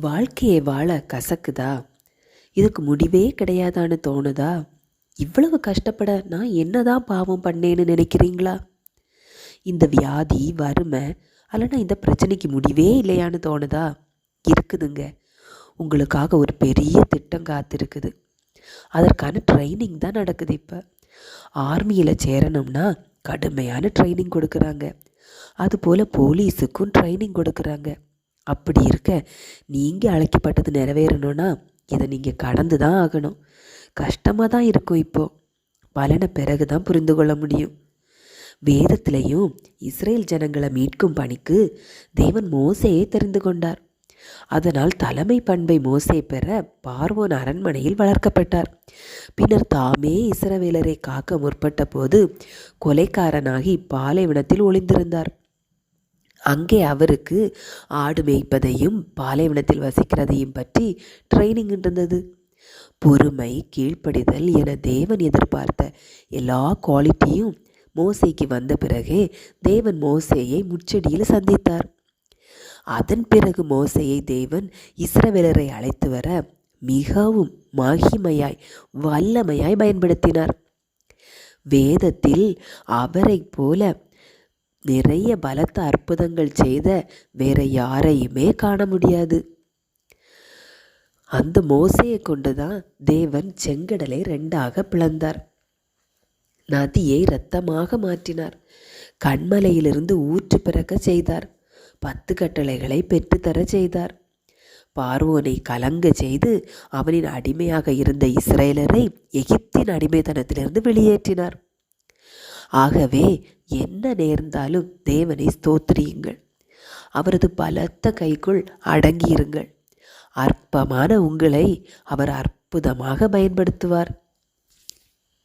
வாழ்க்கையை வாழ கசக்குதா? இதுக்கு முடிவே கிடையாதான்னு தோணுதா? இவ்வளவு கஷ்டப்பட நான் என்னதான் பாவம் பண்ணேன்னு நினைக்கிறீங்களா? இந்த வியாதி வறுமை அல்லனா இந்த பிரச்சனைக்கு முடிவே இல்லையான்னு தோணுதா? இருக்குதுங்க. உங்களுக்காக ஒரு பெரிய திட்டம் காத்திருக்குது. அதற்கான ட்ரைனிங் தான் நடக்குது இப்போ. ஆர்மியில் சேரணும்னா கடுமையான ட்ரைனிங் கொடுக்குறாங்க. அதுபோல் போலீஸுக்கும் ட்ரைனிங் கொடுக்குறாங்க. அப்படி இருக்க நீங்கள் அழைக்கப்பட்டது நிறைவேறணும்னா இதை நீங்கள் கடந்து தான் ஆகணும். கஷ்டமாக தான் இருக்கும் இப்போது பலனை பிறகு தான் புரிந்து கொள்ள முடியும். வேதத்திலையும் இஸ்ரேல் ஜனங்களை மீட்கும் பணிக்கு தேவன் மோசையை தெரிந்து கொண்டார். அதனால் தலைமை பண்பை மோசை பெற பார்வோன் அரண்மனையில் வளர்க்கப்பட்டார். பின்னர் தாமே இஸ்ரவேலரை காக்க முற்பட்ட போது கொலைக்காரனாகி பாலைவனத்தில் ஒளிந்திருந்தார். அங்கே அவருக்கு ஆடு மேய்ப்பதையும் பாலைவனத்தில் வசிக்கிறதையும் பற்றி ட்ரைனிங் இருந்தது. பொறுமை கீழ்ப்படிதல் என தேவன் எதிர்பார்த்த எல்லா குவாலிட்டியும் மோசைக்கு வந்த பிறகே தேவன் மோசையை முச்செடியில் சந்தித்தார். அதன் பிறகு மோசையை தேவன் இஸ்ரவேலரை அழைத்து வர மிகவும் மகிமையாய் வல்லமையாய் பயன்படுத்தினார். வேதத்தில் அவரைப் போல நிறைய பலத்த அற்புதங்கள் செய்த வேற யாரையுமே காண முடியாது. அந்த மோசையை கொண்டுதான் தேவன் செங்கடலை ரெண்டாக பிளந்தார். நதியை இரத்தமாக மாற்றினார். கண்மலையிலிருந்து ஊற்று பிறக்க செய்தார். பத்து கட்டளைகளை பெற்றுத்தர செய்தார். பார்வோனை கலங்க செய்து அவனின் அடிமையாக இருந்த இஸ்ரேலரை எகிப்தின் அடிமைத்தனத்திலிருந்து வெளியேற்றினார். ஆகவே என்ன நேர்ந்தாலும் தேவனை ஸ்தோத்திரியுங்கள். அவரது பலத்த கைக்குள் அடங்கியிருங்கள். அற்பமான உங்களை அவர் அற்புதமாக பயன்படுத்துவார்.